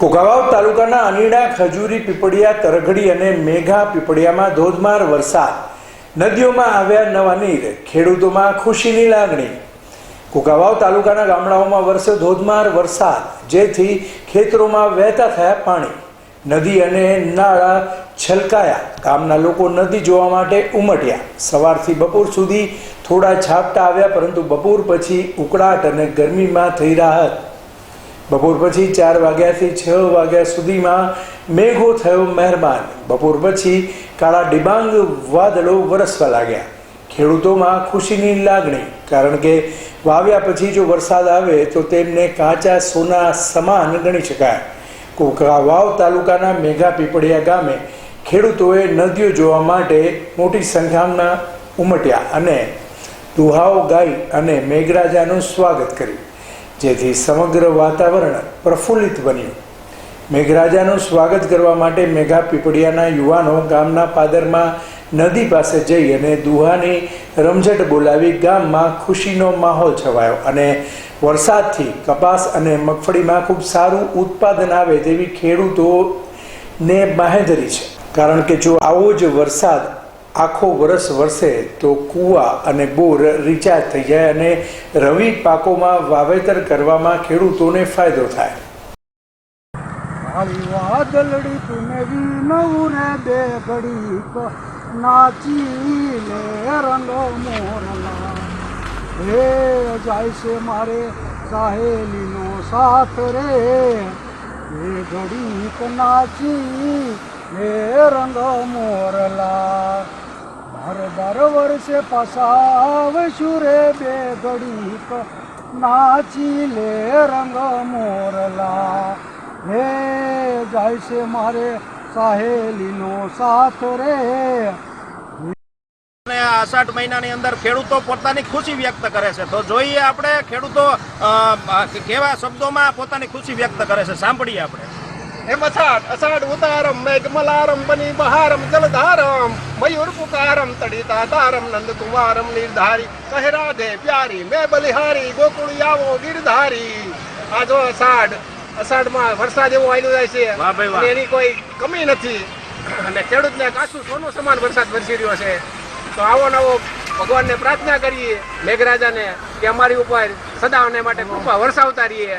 કુકાવાવ તાલુકાના અનીડા, ખજૂરી પીપળિયા, તરઘડી અને મેઘા પીપળિયામાં ધોધમાર વરસાદ. નદીઓમાં આવ્યા નવા નીર, ખેડૂતોમાં ખુશીની લાગણી. કુકાવાવ તાલુકાના ગામડાઓમાં વરસ્યો ધોધમાર વરસાદ, જેથી ખેતરોમાં વહેતા થયા પાણી. નદી અને નાળા છલકાયા. ગામના લોકો નદી જોવા માટે ઉમટ્યા. સવારથી બપોર સુધી થોડા છાપટા આવ્યા, પરંતુ બપોર પછી ઉકળાટ અને ગરમીમાં થઈ રાહત. બપોર પછી ચાર વાગ્યાથી છ વાગ્યા સુધીમાં મેઘો થયો મહેરબાન. બપોર પછી કાળા ડિબાંગ વાદળો વરસવા લાગ્યા. ખેડૂતોમાં ખુશીની લાગણી, કારણ કે વાવ્યા પછી જો વરસાદ આવે તો તેમને કાચા સોના સમાન ગણી શકાય. કોકાવાવ તાલુકાના મેઘા પીપળિયા ગામે ખેડૂતોએ નદીઓ જોવા માટે મોટી સંખ્યામાં ઉમટ્યા અને દુહાઓ ગાઈ અને મેઘરાજાનું સ્વાગત કર્યું. જેથી સમગ્ર વાતાવરણ પ્રફુલ્લિત બન્યું. મેઘરાજાનું સ્વાગત કરવા માટે મેઘા પીપળિયાના યુવાનો ગામના પાદરમાં નદી પાસે જઈ અને દુહાની રમઝટ બોલાવી ગામમાં ખુશીનો માહોલ છવાયો અને વરસાદથી કપાસ અને મગફળીમાં ખૂબ સારું ઉત્પાદન આવે તેવી ખેડૂતોને બાહેધરી છે. કારણ કે જો આવો જ વરસાદ આખો વરસ વરસે તો કૂવા અને બોર રિચાર્જ થઈ જાય અને રવિ પાકોમાં વાવેતર કરવામાં ખેડૂતોને ફાયદો થાય. કાળી વાદળડી તુને વિનવું રે બે ઘડીક નાચી લે રંગ મોરલા. જાય છે મારે સાહેલીનો સાથ રે. બે ઘડીક નાચી લે રંગ મોરલા. બાર વર્ષે પસાવશું રે બે ઘડીક. નાચી લે રંગ મોરલા. હે જાય છે મારે સાહેલીનો સાથ રે. આષાઢ મહિનાની અંદર ખેડૂતો પોતાની ખુશી વ્યક્ત કરે છે. તો જોઈએ આપણે ખેડૂતો કેવા શબ્દોમાં પોતાની ખુશી વ્યક્ત કરે છે. સાંભળીએ આપણે. એમ અષાઢ અષાઢ ઉતારમ મેઘમલારમ બની બહારમ જલધારમ મયુર પુકારમ તડિતા તારમ નંદ કુમારમ નિર્ધારી કહે રાધે પ્યારી મેં બલિહારી ગોકુળ આવો ગીરધારી આ જો અષાઢ અષાઢમાં વરસાદ એવો આવી જાય છે એની કોઈ કમી નથી. અને ખેડૂતને કાચું સોનું સમાન વરસાદ વરસી રહ્યો છે. તો આવો નવો ભગવાનને પ્રાર્થના કરીએ મેઘરાજાને કે અમારી ઉપર સદા માટે કૃપા વરસાવતા રહીએ.